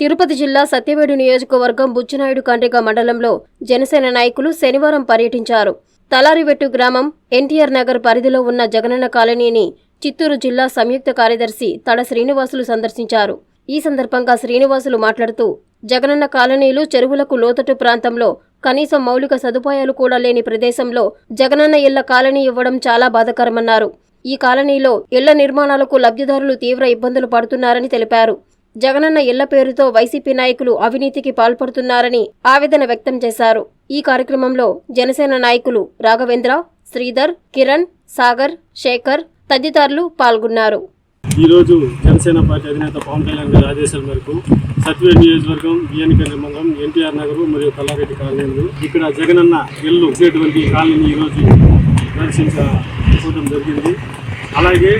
తిరుపతి జిల్లా సత్యవేడు నియోజకవర్గం బుచ్చినాయుడు కండ్రిక మండలంలో జనసేన నాయకులు శనివారం పర్యటించారు. తలారివెట్టు గ్రామం ఎన్టీఆర్ నగర్ పరిధిలో ఉన్న జగనన్న కాలనీని చిత్తూరు జిల్లా సంయుక్త కార్యదర్శి తడ శ్రీనివాసులు సందర్శించారు. ఈ సందర్భంగా శ్రీనివాసులు మాట్లాడుతూ జగనన్న కాలనీలు చెరువులకు లోతట్టు ప్రాంతంలో కనీసం మౌలిక సదుపాయాలు కూడా లేని ప్రదేశంలో జగనన్న ఇళ్ళ కాలనీ ఇవ్వడం చాలా బాధాకరమన్నారు. ఈ కాలనీలో ఇళ్ళ నిర్మాణాలకు లబ్ధిదారులు తీవ్ర ఇబ్బందులు పడుతున్నారని తెలిపారు. జగనన్న ఇళ్ళ పేరుతో వైసీపీ నాయకులు అవినీతికి పాల్పడుతున్నారని ఆవేదన వ్యక్తం చేశారు. ఈ కార్యక్రమంలో జనసేన నాయకులు రాఘవేంద్ర శ్రీధర్ కిరణ్ సాగర్ శేఖర్ తదితరులు పాల్గొన్నారు. ఈరోజు జనసేన పార్టీ అధినేత పవన్ కళ్యాణ్ గారి ఆదేశాల మేరకు సత్యవేడ్ నియోజకవర్గం బిఎన్కే మండలం ఎన్టీఆర్ నగర్ మరియు కల్లారెడ్డి కాలనీలు ఇక్కడ జగనన్న ఇల్లు ఉండేటువంటి కాలనీని ఈరోజు దర్శించడం జరిగింది. అలాగే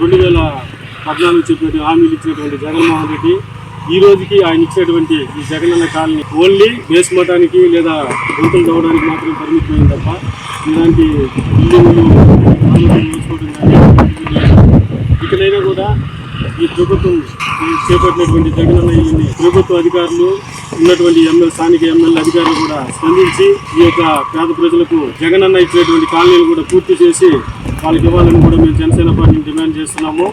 రెండు వేల పద్నాలుగు చెప్పినటువంటి హామీలు ఇచ్చినటువంటి జగన్మోహన్ రెడ్డి ఈ రోజుకి ఆయన ఇచ్చేటువంటి ఈ జగనన్న కాలనీ ఓన్లీ బేస్ మఠానికి లేదా గుంతలు తవ్వడానికి మాత్రం పరిమితమైంది తప్ప ఇలాంటి ఇకనైనా కూడా ఈ ప్రభుత్వం చేపట్టినటువంటి జగనన్న ఇల్లుని ప్రభుత్వ అధికారులు ఉన్నటువంటి ఎమ్మెల్యే స్థానిక ఎమ్మెల్యే అధికారులు కూడా స్పందించి ఈ యొక్క పేద ప్రజలకు జగనన్న ఇచ్చినటువంటి కాలనీలు కూడా పూర్తి చేసి వాళ్ళకి ఇవ్వాలని కూడా మేము జనసేన పార్టీని డిమాండ్ చేస్తున్నాము.